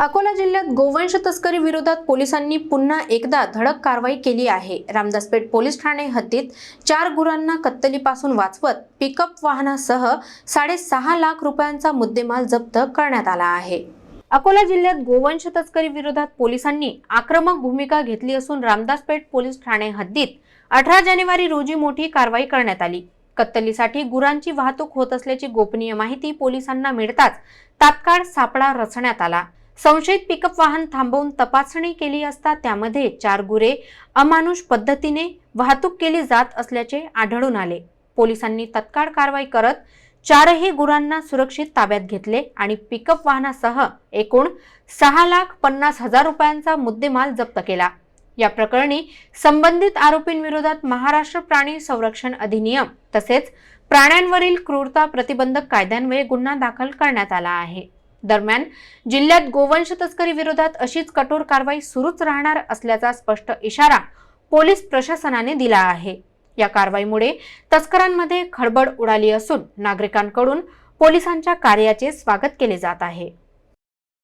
अकोला जिल्ह्यात गोवंश तस्करी विरोधात पोलिसांनी पुन्हा एकदा धडक कारवाई केली आहे. रामदासपेठ पोलीस ठाणे हद्दीत चार गुरांना कत्तलीपासून वाचवत पिकअप वाहनासह साडेसहा लाख रुपयांचा मुद्देमाल जप्त करण्यात आला आहे. अकोला जिल्ह्यात गोवंश तस्करी विरोधात पोलिसांनी आक्रमक भूमिका घेतली असून रामदासपेठ पोलीस ठाणे हद्दीत अठरा जानेवारी रोजी मोठी कारवाई करण्यात आली. कत्तलीसाठी गुरांची वाहतूक होत असल्याची गोपनीय माहिती पोलिसांना मिळताच तात्काळ सापळा रचण्यात आला. संशयित पिकअप वाहन थांबवून तपासणी केली असता त्यामध्ये चार गुरे अमानुष पद्धतीने वाहतूक केली जात असल्याचे आढळून आले. पोलिसांनी तत्काळ कारवाई करत चारही गुरांना सुरक्षित ताब्यात घेतले आणि पिकअप वाहनासह एकूण सहा लाख पन्नास हजार रुपयांचा मुद्देमाल जप्त केला. या प्रकरणी संबंधित आरोपींविरोधात महाराष्ट्र प्राणी संरक्षण अधिनियम तसेच प्राण्यांवरील क्रूरता प्रतिबंधक कायद्यान्वये गुन्हा दाखल करण्यात आला आहे. दरम्यान जिल्ह्यात गोवंश तस्करी विरोधात अशीच कठोर कारवाई सुरूच राहणार असल्याचा स्पष्ट इशारा पोलीस प्रशासनाने दिला आहे. या कारवाईमुळे तस्करांमध्ये खळबळ उडाली असून नागरिकांकडून पोलिसांच्या कार्याचे स्वागत केले जात आहे.